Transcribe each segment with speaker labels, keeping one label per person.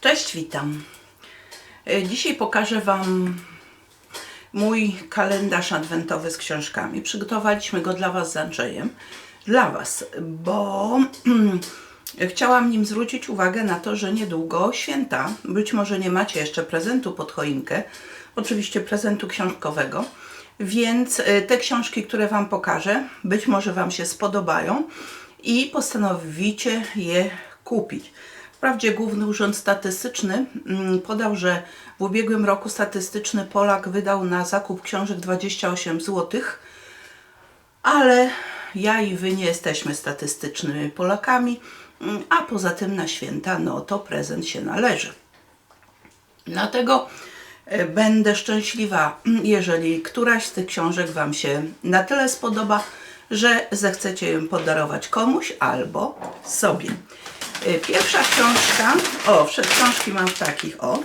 Speaker 1: Cześć, witam. E, Dzisiaj pokażę Wam mój kalendarz adwentowy z książkami. Przygotowaliśmy go dla Was z Andrzejem. Dla Was, bo chciałam nim zwrócić uwagę na to, że niedługo święta. Być może nie macie jeszcze prezentu pod choinkę, oczywiście prezentu książkowego. Więc e, te książki, które Wam pokażę, być może Wam się spodobają i postanowicie je kupić. Wprawdzie Główny Urząd Statystyczny mm, podał, że w ubiegłym roku statystyczny Polak wydał na zakup książek 28 zł, ale ja i wy nie jesteśmy statystycznymi Polakami, mm, a poza tym na święta, no to prezent się należy. Dlatego e, będę szczęśliwa, mm, jeżeli któraś z tych książek Wam się na tyle spodoba, że zechcecie ją podarować komuś albo sobie. E, Pierwsza książka, o, wsze- książki mam takich, o.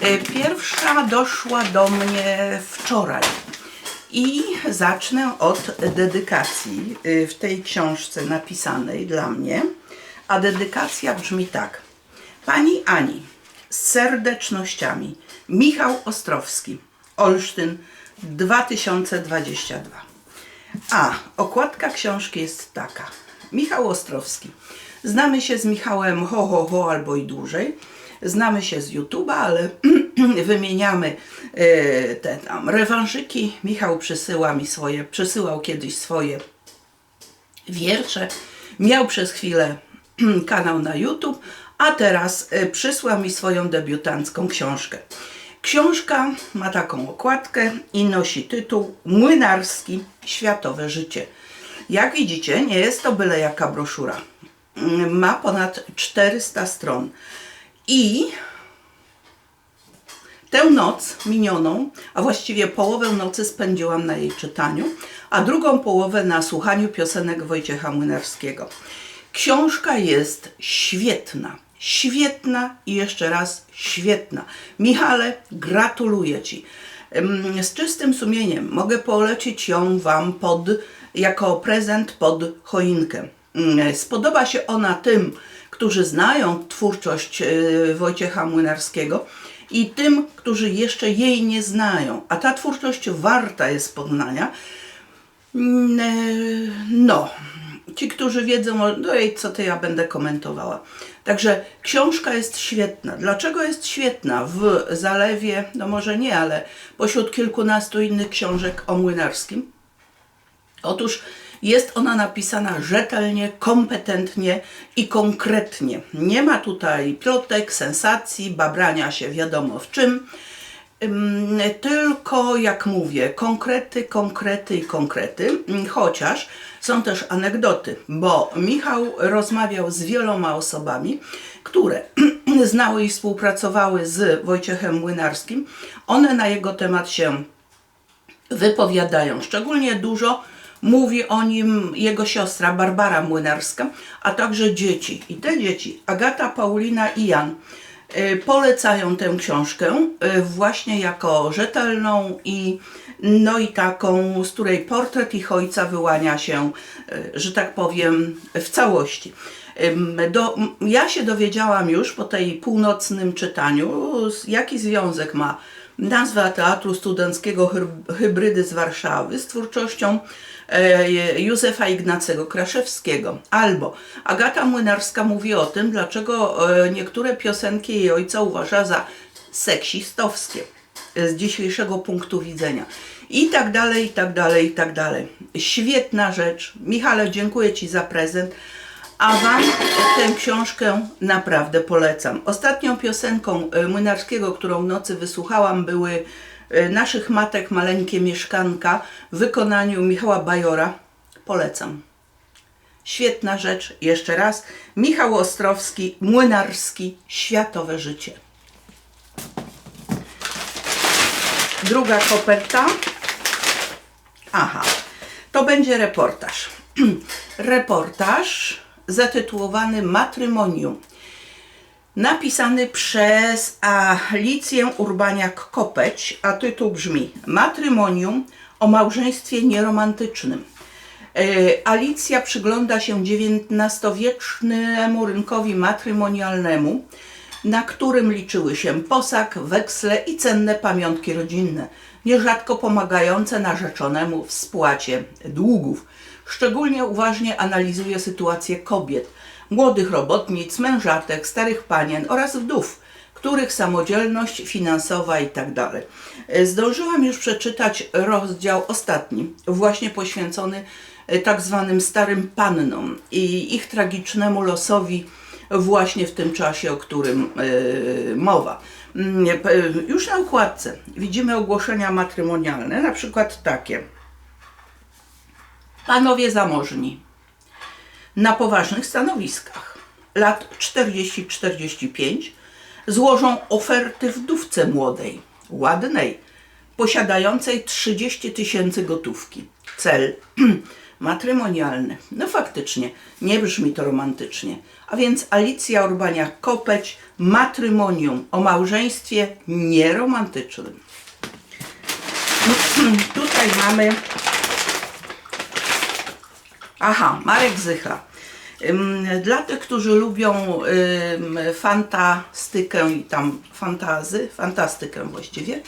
Speaker 1: E, Pierwsza doszła do mnie wczoraj. I zacznę od dedykacji y, w tej książce napisanej dla mnie. A dedykacja brzmi tak. Pani Ani, z serdecznościami. Michał Ostrowski, Olsztyn 2022. A okładka książki jest taka. Michał Ostrowski. Znamy się z Michałem ho, ho, ho albo i dłużej. Znamy się z YouTube'a, ale wymieniamy e, te tam rewanżyki. Michał przysyła mi swoje, przysyłał kiedyś swoje wiersze. Miał przez chwilę kanał na YouTube, a teraz e, przysłał mi swoją debiutancką książkę. Książka ma taką okładkę i nosi tytuł Młynarski Światowe Życie. Jak widzicie, nie jest to byle jaka broszura. Mm, Ma ponad 400 stron. I Tę noc minioną, a właściwie połowę nocy spędziłam na jej czytaniu, a drugą połowę na słuchaniu piosenek Wojciecha Młynarskiego. Książka jest świetna, świetna i jeszcze raz świetna. Michale, gratuluję Ci. Z czystym sumieniem mogę polecić ją Wam pod, jako prezent pod choinkę. Ym, Spodoba się ona tym, którzy znają twórczość yy, Wojciecha Młynarskiego i tym, którzy jeszcze jej nie znają. A ta twórczość warta jest poznania. Mm, e, No, ci, którzy wiedzą, no i co to ja będę komentowała. Także książka jest świetna. Dlaczego jest świetna? W zalewie, no może nie, ale pośród kilkunastu innych książek o młynarskim. Otóż jest ona napisana rzetelnie, kompetentnie i konkretnie. Nie ma tutaj plotek, sensacji, babrania się wiadomo w czym. Ym, Tylko, jak mówię, konkrety, konkrety i konkrety, chociaż są też anegdoty, bo Michał rozmawiał z wieloma osobami, które znały i współpracowały z Wojciechem Młynarskim. One na jego temat się wypowiadają. Szczególnie dużo mówi o nim jego siostra Barbara Młynarska, a także dzieci. I te dzieci, Agata, Paulina i Jan, y, polecają tę książkę y, właśnie jako rzetelną i no i taką, z której portret ich ojca wyłania się, y, że tak powiem, w całości. Do, ja się dowiedziałam już po tej północnym czytaniu, jaki związek ma nazwa Teatru Studenckiego Hyb- Hybrydy z Warszawy z twórczością Józefa Ignacego Kraszewskiego. Albo Agata Młynarska mówi o tym, dlaczego e, niektóre piosenki jej ojca uważa za seksistowskie e, z dzisiejszego punktu widzenia. I tak dalej, i tak dalej, i tak dalej. Świetna rzecz. Michale, dziękuję Ci za prezent. A Wam tę książkę naprawdę polecam. Ostatnią piosenką e, Młynarskiego, którą nocy wysłuchałam, były e, Naszych Matek Maleńkie Mieszkanka w wykonaniu Michała Bajora. Polecam. Świetna rzecz. Jeszcze raz. Michał Ostrowski, Młynarski, Światowe Życie. Druga koperta. Aha, to będzie reportaż. reportaż zatytułowany Matrymonium. Napisany przez Alicję Urbaniak-Kopeć, a tytuł brzmi Matrymonium o małżeństwie nieromantycznym. E, Alicja przygląda się XIX-wiecznemu rynkowi matrymonialnemu na którym liczyły się posag, weksle i cenne pamiątki rodzinne, nierzadko pomagające narzeczonemu w spłacie długów. Szczególnie uważnie analizuje sytuację kobiet, młodych robotnic, mężatek, starych panien oraz wdów, których samodzielność finansowa i tak. E, Zdążyłam już przeczytać rozdział ostatni, właśnie poświęcony e, tak zwanym starym pannom i ich tragicznemu losowi właśnie w tym czasie, o którym e, mowa. Mm, Już na układce widzimy ogłoszenia matrymonialne, na przykład takie. Panowie zamożni na poważnych stanowiskach lat 40-45 złożą oferty wdówce młodej, ładnej, posiadającej 30 tysięcy gotówki. Cel matrymonialny. No faktycznie, nie brzmi to romantycznie. A więc Alicja Urbaniak-Kopeć, matrymonium o małżeństwie nieromantycznym. Tutaj mamy Aha, Marek Zycha. Ym, Dla tych, którzy lubią fantastykę i tam fantazy, fantastykę właściwie,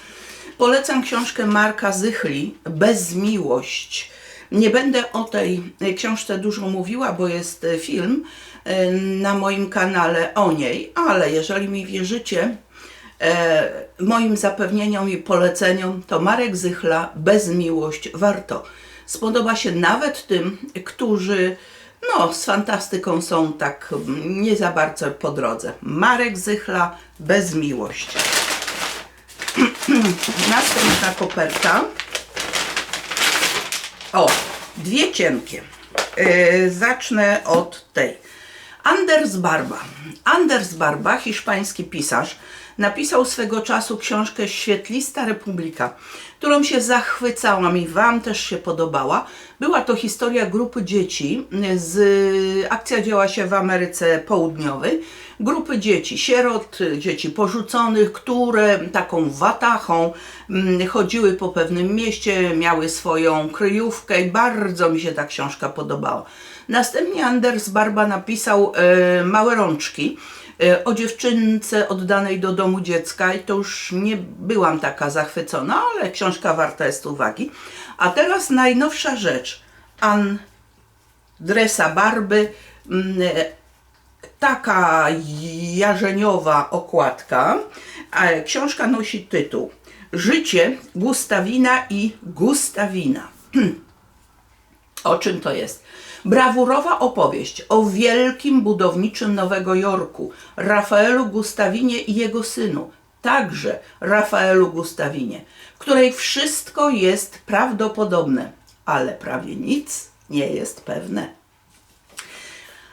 Speaker 1: polecam książkę Marka Zychli Bezmiłość. Nie będę o tej y, książce dużo mówiła, bo jest y, film y, na moim kanale o niej, ale jeżeli mi wierzycie, e, moim zapewnieniom i poleceniom, to Marek Zychla Bezmiłość warto. Spodoba się nawet tym, którzy no, z fantastyką są tak mm, nie za bardzo po drodze. Marek Zychla Bezmiłość. Następna koperta. O, dwie cienkie. Yy, zacznę od tej. Anders Barba. Anders Barba, hiszpański pisarz, napisał swego czasu książkę Świetlista Republika, którą się zachwycałam i Wam też się podobała. Była to historia grupy dzieci, z, akcja działa się w Ameryce Południowej, grupy dzieci, sierot, dzieci porzuconych, które taką watachą mm, chodziły po pewnym mieście, miały swoją kryjówkę i bardzo mi się ta książka podobała. Następnie Anders Barba napisał e, Małe rączki o dziewczynce oddanej do domu dziecka i to już nie byłam taka zachwycona, ale książka warta jest uwagi. A teraz najnowsza rzecz. Andresa Barby, mm, e, taka jarzeniowa okładka. Książka nosi tytuł Życie Gustawina i Gustawina. O czym to jest? Brawurowa opowieść o wielkim budowniczym Nowego Jorku, Rafaelu Gustawinie i jego synu, także Rafaelu Gustawinie, w której wszystko jest prawdopodobne, ale prawie nic nie jest pewne.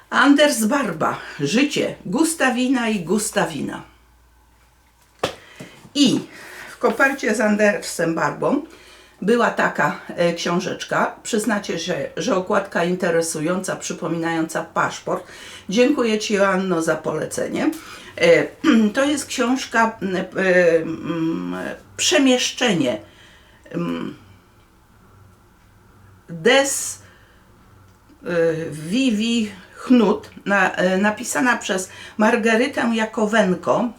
Speaker 1: Anders Barba, Życie Gustawina i Gustawina. I w kopercie z Andersem Barbą była taka e, książeczka. Przyznacie się, że okładka interesująca, przypominająca paszport. Dziękuję Ci, Joanno, za polecenie. E, to jest książka e, Przemieszczenie. Des Vivi Chnut, na, napisana przez Margarytę Jakowenko,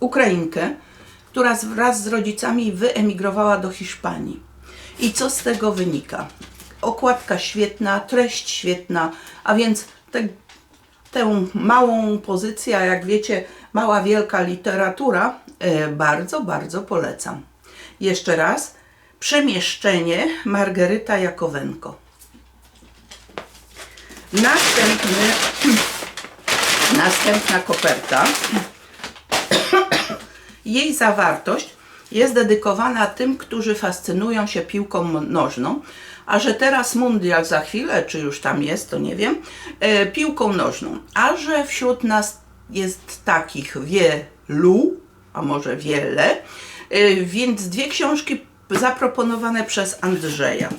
Speaker 1: Ukrainkę, która wraz z rodzicami wyemigrowała do Hiszpanii. I co z tego wynika? Okładka świetna, treść świetna, a więc te, tę małą pozycję, jak wiecie, mała, wielka literatura, e, bardzo, bardzo polecam. Jeszcze raz, Przemieszczenie Margaryta Jakowenko. Następny, następna koperta. Jej zawartość jest dedykowana tym, którzy fascynują się piłką nożną, a że teraz mundial za chwilę, czy już tam jest, to nie wiem, e, piłką nożną. A że wśród nas jest takich wielu, a może wiele, e, więc dwie książki zaproponowane przez Andrzeja. E,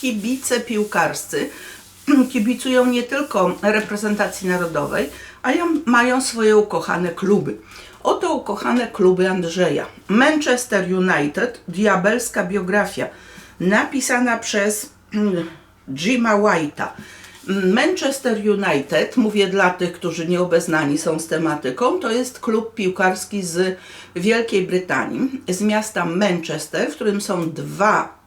Speaker 1: Kibice piłkarscy kibicują nie tylko reprezentacji narodowej, a mają swoje ukochane kluby. Oto ukochane kluby Andrzeja. Manchester United, diabelska biografia, napisana przez mm, Jima White'a. Manchester United, mówię dla tych, którzy nieobeznani są z tematyką, to jest klub piłkarski z Wielkiej Brytanii, z miasta Manchester, w którym są dwa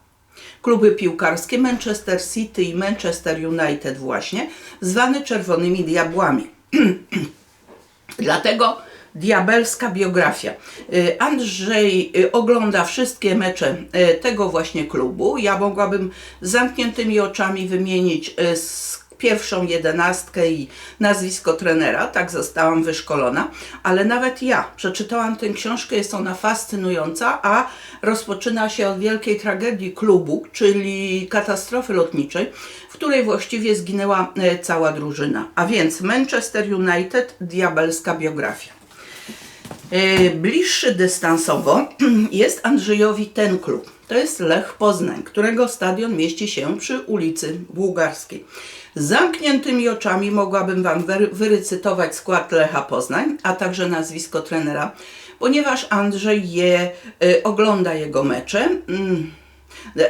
Speaker 1: kluby piłkarskie, Manchester City i Manchester United właśnie, zwane Czerwonymi Diabłami. Dlatego diabelska biografia. Y, Andrzej y, ogląda wszystkie mecze y, tego właśnie klubu. Ja mogłabym z zamkniętymi oczami wymienić pierwszą jedenastkę i nazwisko trenera, tak zostałam wyszkolona, ale nawet ja przeczytałam tę książkę, jest ona fascynująca, a rozpoczyna się od wielkiej tragedii klubu, czyli katastrofy lotniczej, w której właściwie zginęła e, cała drużyna. A więc Manchester United, diabelska biografia. E, Bliższy dystansowo jest Andrzejowi ten klub. To jest Lech Poznań, którego stadion mieści się przy ulicy Bułgarskiej. Z zamkniętymi oczami mogłabym Wam wyry- wyrecytować skład Lecha Poznań, a także nazwisko trenera, ponieważ Andrzej je, y, ogląda jego mecze. Mm,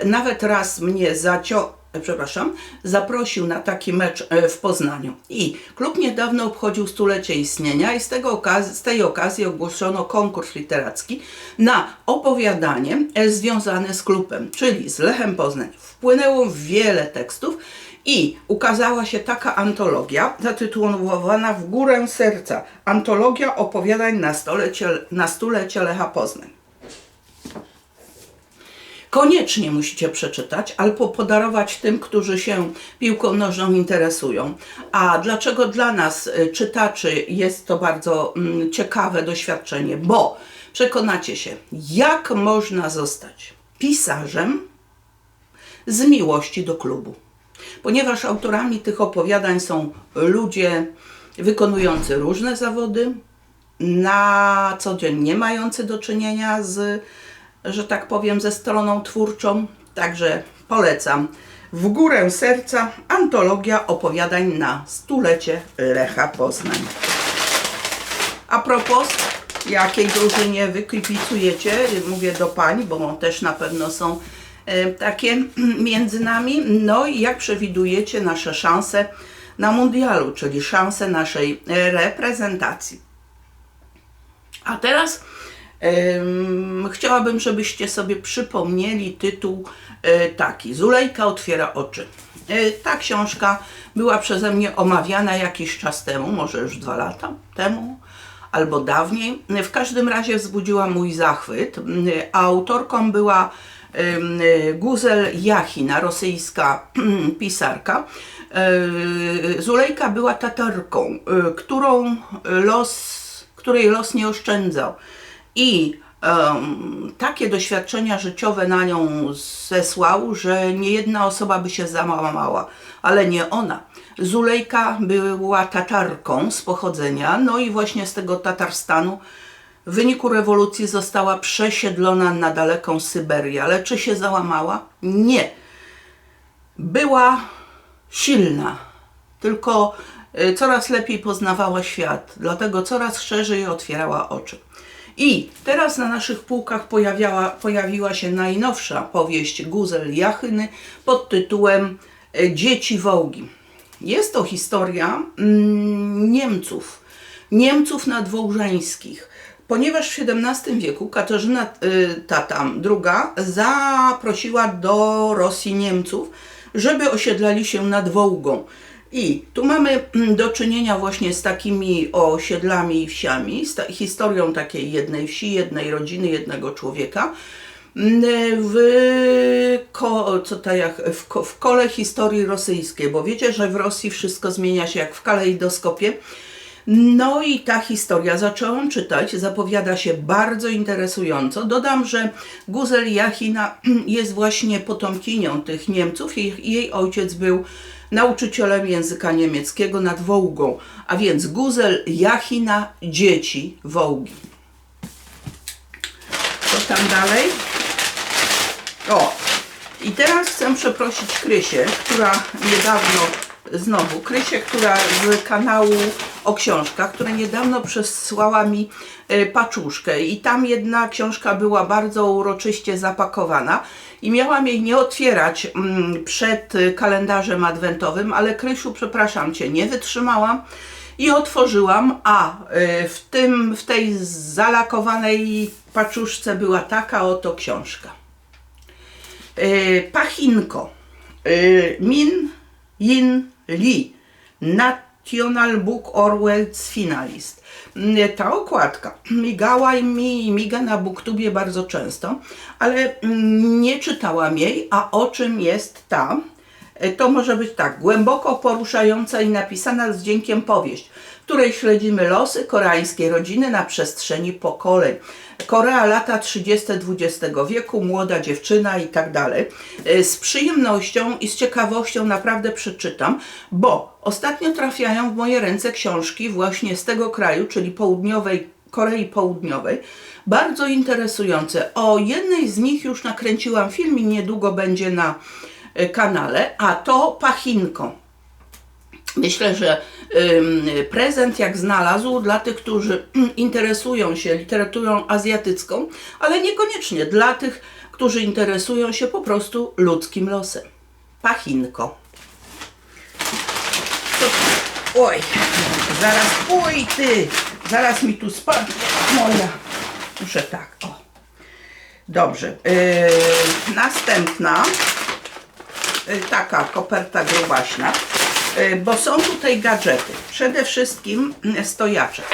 Speaker 1: nawet raz mnie zacio przepraszam, zaprosił na taki mecz e, w Poznaniu. I klub niedawno obchodził stulecie istnienia i z, tego okaz- z tej okazji ogłoszono konkurs literacki na opowiadanie e, związane z klubem, czyli z Lechem Poznań. Wpłynęło wiele tekstów i ukazała się taka antologia zatytułowana W górę serca. Antologia opowiadań na stulecie, na stulecie Lecha Poznań. Koniecznie musicie przeczytać albo podarować tym, którzy się piłką nożną interesują. A dlaczego dla nas, y, czytaczy, jest to bardzo mm, ciekawe doświadczenie? Bo przekonacie się, jak można zostać pisarzem z miłości do klubu. Ponieważ autorami tych opowiadań są ludzie wykonujący różne zawody, na co dzień nie mający do czynienia z, że tak powiem, ze stroną twórczą. Także polecam. W górę serca antologia opowiadań na stulecie Lecha Poznań. A propos, jakiej drużynie wy kibicujecie, mówię do pań, bo też na pewno są e, takie między nami. No i jak przewidujecie nasze szanse na mundialu, czyli szanse naszej reprezentacji. A teraz chciałabym, żebyście sobie przypomnieli tytuł e, taki: Zulejka otwiera oczy. E, ta książka była przeze mnie omawiana jakiś czas temu, może już dwa lata temu albo dawniej. W każdym razie wzbudziła mój zachwyt. A Autorką była Guzel Jachina, rosyjska pisarka. E, Zulejka była Tatarką, e, którą los, której los nie oszczędzał. I em, takie doświadczenia życiowe na nią zesłał, że nie jedna osoba by się załamała, ale nie ona. Zulejka była Tatarką z pochodzenia, no i właśnie z tego Tatarstanu w wyniku rewolucji została przesiedlona na daleką Syberię. Ale czy się załamała? Nie. Była silna, tylko y, coraz lepiej poznawała świat, dlatego coraz szerzej otwierała oczy. I teraz na naszych półkach pojawiała, pojawiła się najnowsza powieść Guzel Jachyny pod tytułem y, Dzieci Wołgi. Jest to historia mm, Niemców, Niemców nadwołżańskich. Ponieważ w XVII wieku Katarzyna y, ta tam druga zaprosiła do Rosji Niemców, żeby osiedlali się nad Wołgą. I tu mamy mm, do czynienia właśnie z takimi osiedlami i wsiami, z ta, historią takiej jednej wsi, jednej rodziny, jednego człowieka. Mm, W, ko, co to jak, w, ko- w kole historii rosyjskiej, bo wiecie, że w Rosji wszystko zmienia się jak w kalejdoskopie. No i ta historia zaczęłam czytać, zapowiada się bardzo interesująco. Dodam, że Guzel Jachina jest właśnie potomkinią tych Niemców. Jej, jej ojciec był nauczycielem języka niemieckiego nad Wołgą, a więc Guzel Jachina, dzieci Wołgi. Co tam dalej? O, i teraz chcę przeprosić Krysię, która niedawno znowu Krysię, która z kanału o książkach, która niedawno przesłała mi e, paczuszkę i tam jedna książka była bardzo uroczyście zapakowana i miałam jej nie otwierać mm, przed kalendarzem adwentowym, ale Krysiu, przepraszam Cię, nie wytrzymałam i otworzyłam, a e, w, tym, w tej zalakowanej paczuszce była taka oto książka. E, Pachinko. Min Yin Lee. National Book Orwell's Finalist. Mm, Ta okładka migała mi i miga na booktubie bardzo często, ale mm, nie czytałam jej, a o czym jest ta? E, To może być tak, głęboko poruszająca i napisana z wdziękiem powieść, której śledzimy losy koreańskiej rodziny na przestrzeni pokoleń. Korea lata 30. XX wieku, młoda dziewczyna i tak dalej. E, Z przyjemnością i z ciekawością naprawdę przeczytam, bo ostatnio trafiają w moje ręce książki właśnie z tego kraju, czyli południowej Korei Południowej, bardzo interesujące. O jednej z nich już nakręciłam film i niedługo będzie na e, kanale, a to Pachinko. Myślę, że prezent jak znalazł dla tych, którzy interesują się literaturą azjatycką, ale niekoniecznie dla tych, którzy interesują się po prostu ludzkim losem. Pachinko. Oj, zaraz, oj ty, zaraz mi tu spadnie moja. Muszę tak, o. Dobrze. Yy, następna y, taka koperta grubaśna, bo są tutaj gadżety. Przede wszystkim mm, stojaczek.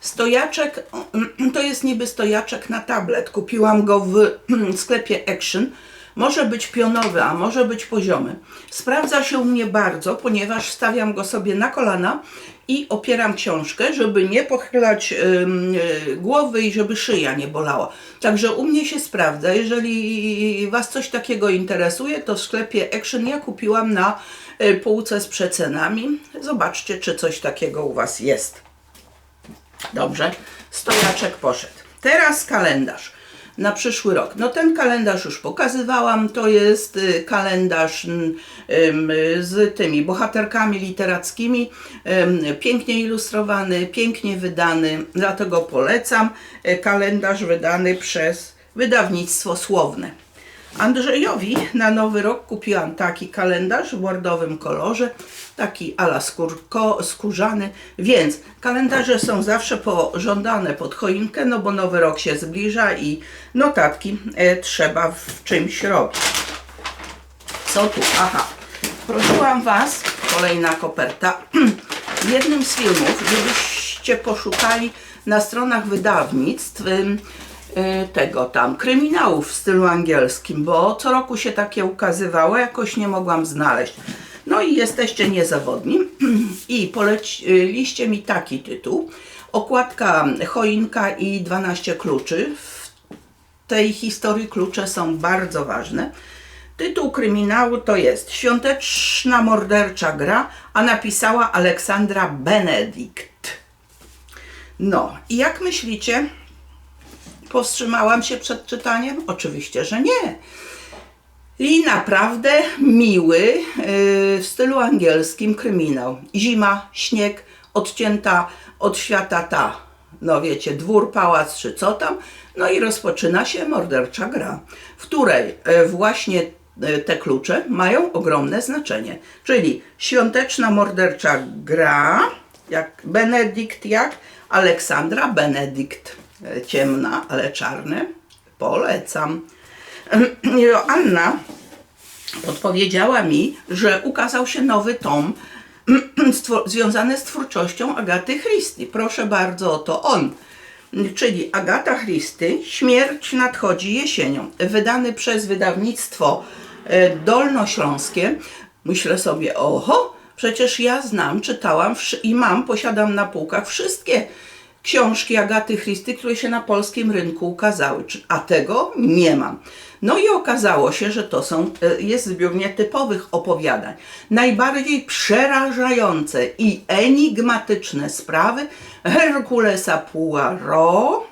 Speaker 1: Stojaczek mm, to jest niby stojaczek na tablet. Kupiłam go w mm, sklepie Action. Może być pionowy, a może być poziomy. Sprawdza się u mnie bardzo, ponieważ stawiam go sobie na kolana i opieram książkę, żeby nie pochylać ym, y, głowy i żeby szyja nie bolała. Także u mnie się sprawdza. Jeżeli Was coś takiego interesuje, to w sklepie Action ja kupiłam na y, półce z przecenami. Zobaczcie, czy coś takiego u Was jest. Dobrze, stojaczek poszedł. Teraz kalendarz na przyszły rok. No ten kalendarz już pokazywałam, to jest y, kalendarz z tymi bohaterkami literackimi, pięknie ilustrowany, pięknie wydany, dlatego polecam. Y, Kalendarz wydany przez wydawnictwo Słowne. Andrzejowi na nowy rok kupiłam taki kalendarz w bordowym kolorze, taki ala skórko, skórzany, więc kalendarze są zawsze pożądane pod choinkę, no bo nowy rok się zbliża i notatki e, trzeba w czymś robić. Co tu? Aha, prosiłam Was, kolejna koperta, w jednym z filmów, żebyście poszukali na stronach wydawnictw tego tam, kryminałów w stylu angielskim, bo co roku się takie ukazywało, jakoś nie mogłam znaleźć. No i jesteście niezawodni i poleciliście mi taki tytuł. Okładka choinka i 12 kluczy. W tej historii klucze są bardzo ważne. Tytuł kryminału to jest Świąteczna mordercza gra, a napisała Aleksandra Benedikt. No i jak myślicie, powstrzymałam się przed czytaniem? Oczywiście, że nie. I naprawdę miły yy, w stylu angielskim kryminał. Zima, śnieg, odcięta od świata ta, no wiecie, dwór, pałac czy co tam. No i rozpoczyna się mordercza gra, w której e, właśnie e, te klucze mają ogromne znaczenie. Czyli świąteczna mordercza gra, jak Benedikt, jak Aleksandra Benedikt. Ciemna, ale czarne. Polecam. Joanna podpowiedziała mi, że ukazał się nowy tom związany z twórczością Agaty Christie. Proszę bardzo, oto on. Czyli Agata Christie, Śmierć nadchodzi jesienią. Wydany przez wydawnictwo e, Dolnośląskie. Myślę sobie, oho, przecież ja znam, czytałam i mam, posiadam na półkach wszystkie książki Agaty Christie, które się na polskim rynku ukazały, a tego nie mam. No i okazało się, że to są, e, jest zbiór nietypowych opowiadań. Najbardziej przerażające i enigmatyczne sprawy Herkulesa Poirot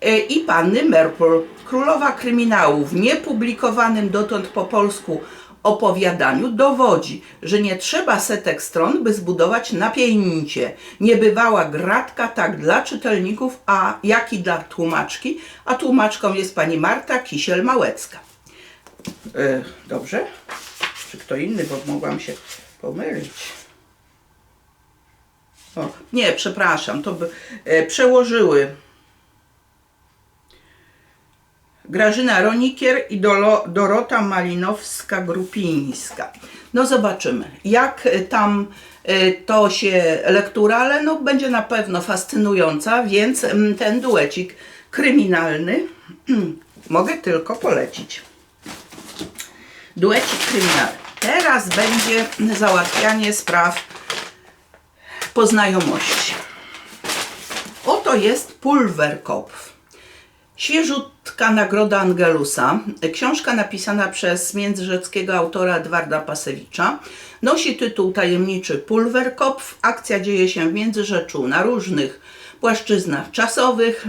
Speaker 1: e, i panny Merpol, królowa kryminału w niepublikowanym dotąd po polsku opowiadaniu dowodzi, że nie trzeba setek stron, by zbudować napięcie. Niebywała gratka tak dla czytelników, a jak i dla tłumaczki, a tłumaczką jest pani Marta Kisiel-Małecka. E, dobrze? Czy kto inny, bo mogłam się pomylić. O, nie, przepraszam, to by e, przełożyły Grażyna Ronikier i Dorota Malinowska-Grupińska. No zobaczymy, jak e, tam e, to się lektura, ale no będzie na pewno fascynująca, więc mm, ten duecik kryminalny mogę tylko polecić. Duecik kryminalny. Teraz będzie załatwianie spraw po znajomości. Oto jest Pulverkopf. Świeżutka nagroda Angelusa. Książka napisana przez międzyrzeckiego autora Edwarda Pasewicza. Nosi tytuł tajemniczy Pulverkopf. Akcja dzieje się w Międzyrzeczu na różnych płaszczyznach czasowych.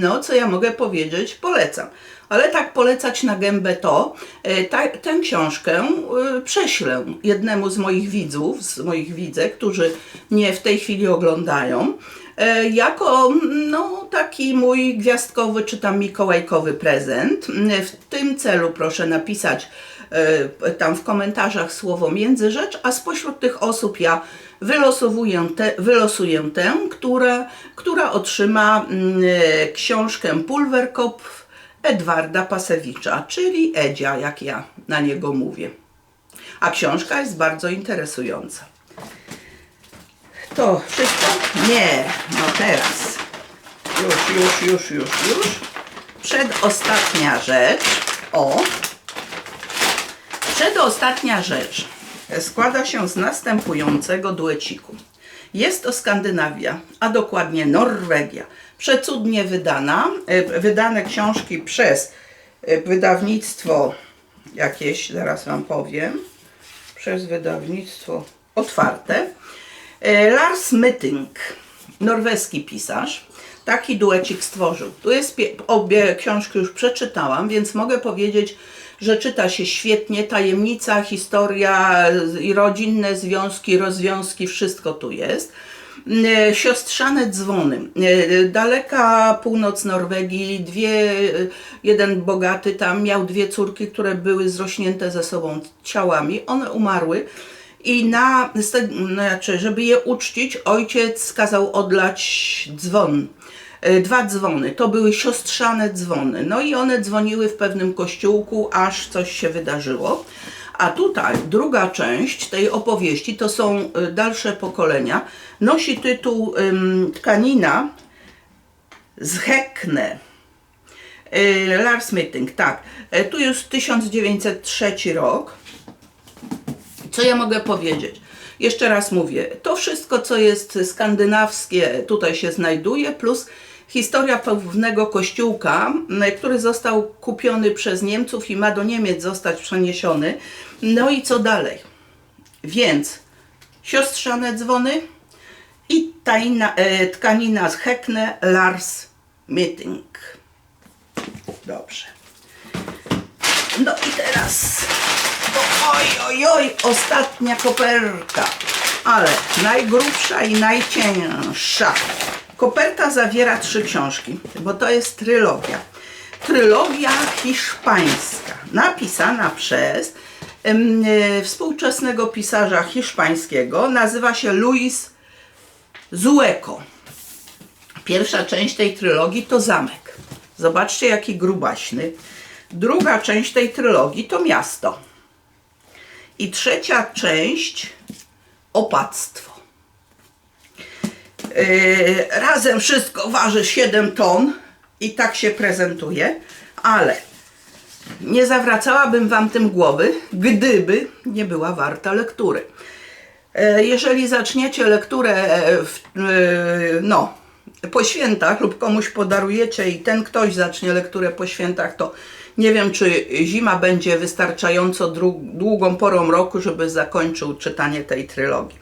Speaker 1: No, co ja mogę powiedzieć? Polecam. Ale tak polecać na gębę to, e, ta, tę książkę e, prześlę jednemu z moich widzów, z moich widzek, którzy mnie w tej chwili oglądają e, jako no, taki mój gwiazdkowy czy tam mikołajkowy prezent. W tym celu proszę napisać tam w komentarzach słowo międzyrzecz, a spośród tych osób ja wylosowuję te, wylosuję tę, która, która otrzyma mm, książkę Pulverkopf Edwarda Pasewicza, czyli Edzia, jak ja na niego mówię. A książka jest bardzo interesująca. To wszystko? Nie, no teraz. Już, już, już, już, już. Przedostatnia rzecz. O. Przedostatnia rzecz składa się z następującego dueciku. Jest to Skandynawia, a dokładnie Norwegia. Przecudnie wydana. e, Wydane książki przez e, wydawnictwo jakieś, zaraz Wam powiem. Przez wydawnictwo otwarte. E, Lars Mytting, norweski pisarz, taki duecik stworzył. Tu jest obie książki już przeczytałam, więc mogę powiedzieć, że czyta się świetnie. Tajemnica, historia i rodzinne związki, rozwiązki, wszystko tu jest. E, Siostrzane dzwony. E, Daleka północ Norwegii, dwie, e, jeden bogaty tam miał dwie córki, które były zrośnięte ze sobą ciałami. One umarły. I na, znaczy, żeby je uczcić, ojciec kazał odlać dzwon. E, Dwa dzwony, to były siostrzane dzwony. No i one dzwoniły w pewnym kościółku, aż coś się wydarzyło. A tutaj druga część tej opowieści to są e, dalsze pokolenia. Nosi tytuł Tkanina z Hekne. E, Lars Mytting, tak. Tu jest 1903 rok. Co ja mogę powiedzieć? Jeszcze raz mówię, to wszystko, co jest skandynawskie, tutaj się znajduje, plus historia pewnego kościółka, który został kupiony przez Niemców i ma do Niemiec zostać przeniesiony. No i co dalej? Więc siostrzane dzwony i tajna, e, tkanina z Hekne Lars Mytting. Dobrze. No i teraz, oj, oj, oj, ostatnia koperta, ale najgrubsza i najcięższa. Koperta zawiera trzy książki, bo to jest trylogia. Trylogia hiszpańska, napisana przez e, współczesnego pisarza hiszpańskiego, nazywa się Luis Zueco. Pierwsza część tej trylogii to zamek. Zobaczcie, jaki grubaśny. Druga część tej trylogii to miasto. I trzecia część opactwo. Yy, razem wszystko waży 7 ton i tak się prezentuje, ale nie zawracałabym Wam tym głowy, gdyby nie była warta lektury. E, Jeżeli zaczniecie lekturę e, w, e, no, po świętach lub komuś podarujecie i ten ktoś zacznie lekturę po świętach, to nie wiem, czy zima będzie wystarczająco długą porą roku, żeby zakończył czytanie tej trylogii.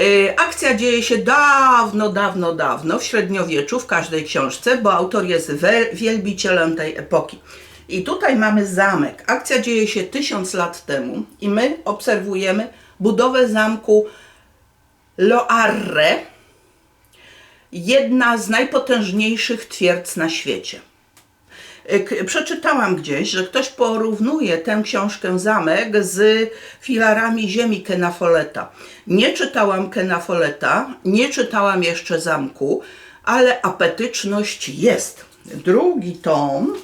Speaker 1: E, Akcja dzieje się dawno, dawno, dawno w średniowieczu w każdej książce, bo autor jest wielbicielem tej epoki. I tutaj mamy zamek. Akcja dzieje się tysiąc lat temu i my obserwujemy budowę zamku Loarre, jedna z najpotężniejszych twierdz na świecie. K- Przeczytałam gdzieś, że ktoś porównuje tę książkę Zamek z filarami ziemi Kena Folletta. Nie czytałam Kena Folletta, nie czytałam jeszcze Zamku, ale apetyczność jest. Drugi tom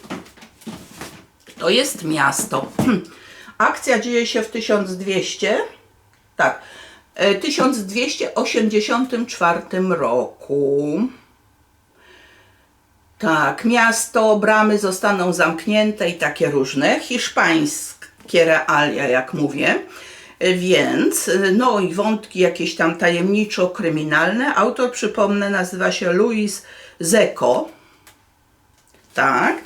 Speaker 1: to jest miasto. Akcja dzieje się w 1200, tak, e, 1284 roku. Tak, miasto, bramy zostaną zamknięte i takie różne. Hiszpańskie realia, jak mówię. Więc, no i wątki jakieś tam tajemniczo-kryminalne. Autor, przypomnę, nazywa się Luis Zeko. Tak.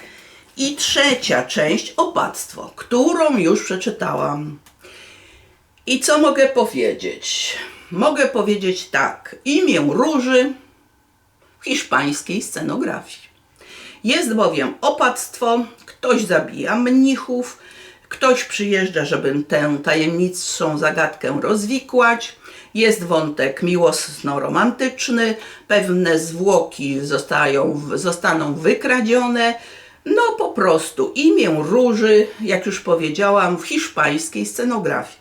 Speaker 1: I trzecia część, opactwo, którą już przeczytałam. I co mogę powiedzieć? Mogę powiedzieć tak. Imię Róży w hiszpańskiej scenografii. Jest bowiem opactwo, ktoś zabija mnichów, ktoś przyjeżdża, żeby tę tajemniczą zagadkę rozwikłać. Jest wątek miłosno-romantyczny, pewne zwłoki zostają, zostaną wykradzione. No po prostu imię Róży, jak już powiedziałam, w hiszpańskiej scenografii.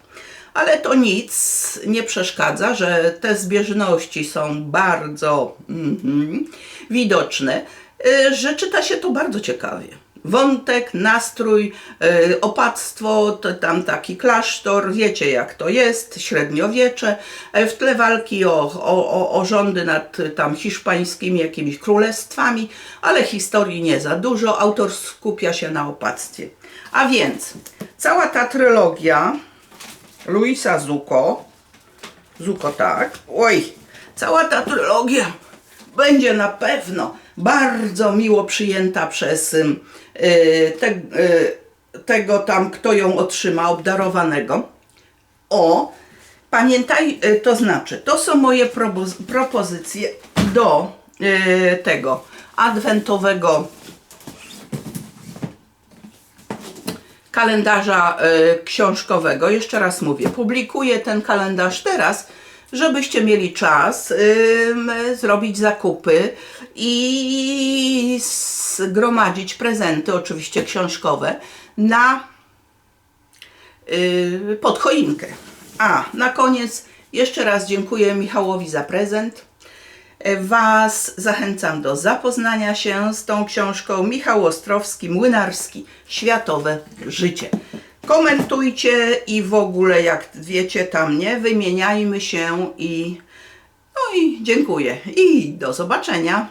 Speaker 1: Ale to nic nie przeszkadza, że te zbieżności są bardzo mhm, widoczne, że czyta się to bardzo ciekawie. Wątek, nastrój, y, opactwo, to tam taki klasztor, wiecie jak to jest, średniowiecze, e, w tle walki o, o, o, rządy nad y, tam hiszpańskimi jakimiś królestwami, ale historii nie za dużo, autor skupia się na opactwie. A więc cała ta trylogia Luisa Zuko. Zuko, tak. Oj, cała ta trylogia będzie na pewno bardzo miło przyjęta przez y, te, y, tego tam, kto ją otrzyma, obdarowanego. O, pamiętaj, y, to znaczy, to są moje propoz- propozycje do tego adwentowego kalendarza książkowego. Jeszcze raz mówię, publikuję ten kalendarz teraz, żebyście mieli czas ym, zrobić zakupy i zgromadzić prezenty, oczywiście książkowe, na y, pod choinkę. A na koniec jeszcze raz dziękuję Michałowi za prezent. Was zachęcam do zapoznania się z tą książką. Michał Ostrowski, Młynarski, Światowe Życie. Komentujcie i w ogóle, jak wiecie, tam nie, wymieniajmy się i no i dziękuję i do zobaczenia.